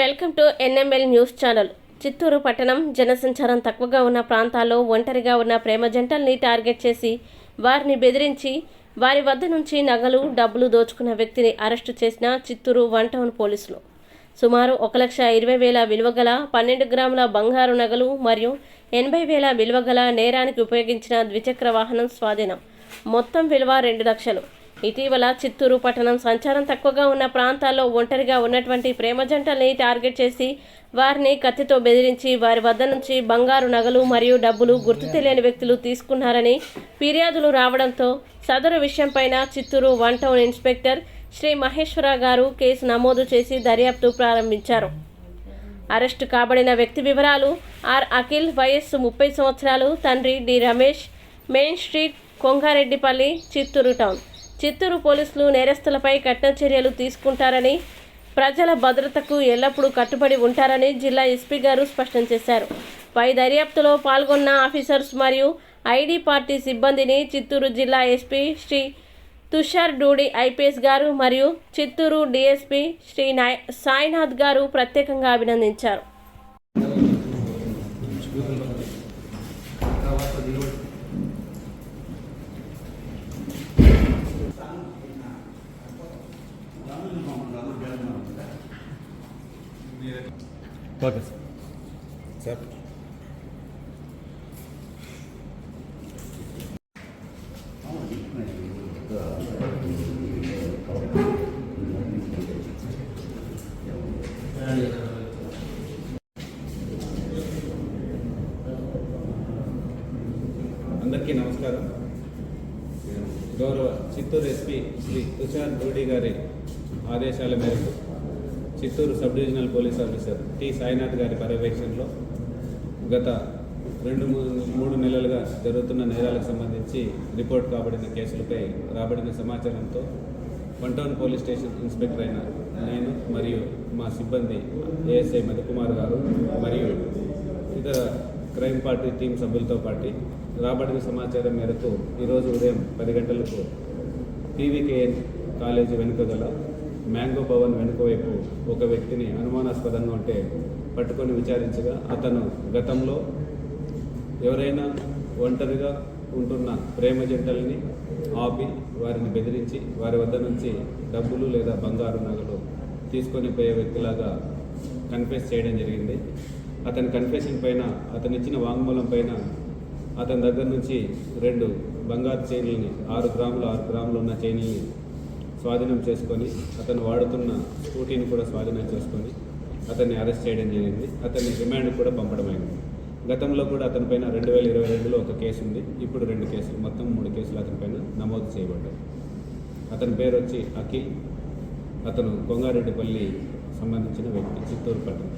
Welcome to NML news channel. Chittoor పట్టణం జనసంచారం తక్కువగా ఉన్న ప్రాంతాల్లో ఒంటరిగా ఉన్న ప్రేమ జంటల్ని టార్గెట్ చేసి వారిని బెదిరించి వారి వద్ద నుంచి నగలు డబ్బులు దోచుకున్న వ్యక్తిని అరెస్టు చేసిన చిత్తూరు వన్ టౌన్ పోలీసులు. సుమారు ఒక లక్ష ఇరవై వేల విలువగల పన్నెండు గ్రాముల బంగారు నగలు మరియు ఎనభై వేల విలువగల నేరానికి ఉపయోగించిన ద్విచక్ర వాహనం స్వాధీనం. మొత్తం విలువ రెండు లక్షలు. ఇటీవల చిత్తూరు పట్టణం సంచారం తక్కువగా ఉన్న ప్రాంతాల్లో ఒంటరిగా ఉన్నటువంటి ప్రేమ జంటల్ని టార్గెట్ చేసి వారిని కత్తితో బెదిరించి వారి వద్ద నుంచి బంగారు నగలు మరియు డబ్బులు గుర్తు తెలియని వ్యక్తులు తీసుకున్నారని ఫిర్యాదులు రావడంతో సదరు విషయంపైన Chittoor one town inspector Shri Maheshwara గారు కేసు నమోదు చేసి దర్యాప్తు ప్రారంభించారు. అరెస్టు కాబడిన వ్యక్తి వివరాలు ఆర్ అఖిల్ వయస్సు ముప్పై సంవత్సరాలు తండ్రి D Ramesh main street Kongareddipalli Chittoor town. Chittoor పోలీసులు నేరస్తులపై కఠిన చర్యలు తీసుకుంటారని ప్రజల భద్రతకు ఎల్లప్పుడూ కట్టుబడి ఉంటారని జిల్లా ఎస్పీ గారు స్పష్టం చేశారు. పై దర్యాప్తులో పాల్గొన్న ఆఫీసర్స్ మరియు ఐడి పార్టీ సిబ్బందిని చిత్తూరు జిల్లా ఎస్పీ శ్రీ తుషార్ డూడి ఐపీఎస్ గారు మరియు చిత్తూరు డిఎస్పీ శ్రీ నాయ్ సాయినాథ్ గారు ప్రత్యేకంగా అభినందించారు. Okay sir. సార్. అందరికీ నమస్కారం. గౌరవ చిత్తూరు ఎస్పీ శ్రీ తుషార్ డూడి గారి ఆదేశాల మేరకు Chittoor sub divisional police officer T Sainath గారి పర్యవేక్షణలో గత రెండు మూడు నెలలుగా జరుగుతున్న నేరాలకు సంబంధించి రిపోర్ట్ కాబడిన కేసులపై రాబడిన సమాచారంతో one town police station inspector అయిన నేను మరియు మా సిబ్బంది ఏఎస్ఐ మధుకుమార్ గారు మరియు ఇతర క్రైమ్ పార్టీ టీం సభ్యులతో పాటు రాబడిన సమాచారం మేరకు ఈరోజు ఉదయం పది గంటలకు పీవీకేఎన్ కాలేజీ వెనుక గల మ్యాంగో భవన్ వెనుక వైపు ఒక వ్యక్తిని అనుమానాస్పదంగా ఉంటే పట్టుకొని విచారించగా అతను గతంలో ఎవరైనా ఒంటరిగా ఉంటున్న ప్రేమ జంటల్ని ఆపి వారిని బెదిరించి వారి వద్ద నుంచి డబ్బులు లేదా బంగారు నగలు తీసుకొని పోయే వ్యక్తిలాగా కన్ఫెస్ చేయడం జరిగింది. అతని కన్ఫెషన్ పైన అతను ఇచ్చిన వాంగ్మూలం పైన అతని దగ్గర నుంచి రెండు బంగారు చైన్లని ఆరు గ్రాములు ఆరు గ్రాములు ఉన్న చైన్లని స్వాధీనం చేసుకొని అతను వాడుతున్న స్కూటీని కూడా స్వాధీనం చేసుకొని అతన్ని అరెస్ట్ చేయడం జరిగింది. అతన్ని రిమాండ్ కూడా పంపడం అయింది గతంలో కూడా అతని పైన రెండు వేల ఇరవై రెండులో ఒక కేసు ఉంది. ఇప్పుడు రెండు కేసులు మొత్తం మూడు కేసులు అతని పైన నమోదు చేయబడ్డాయి. అతని పేరు వచ్చి అఖిల్. అతను కొంగారెడ్డిపల్లి సంబంధించిన వ్యక్తి చిత్తూరు పట్టణం.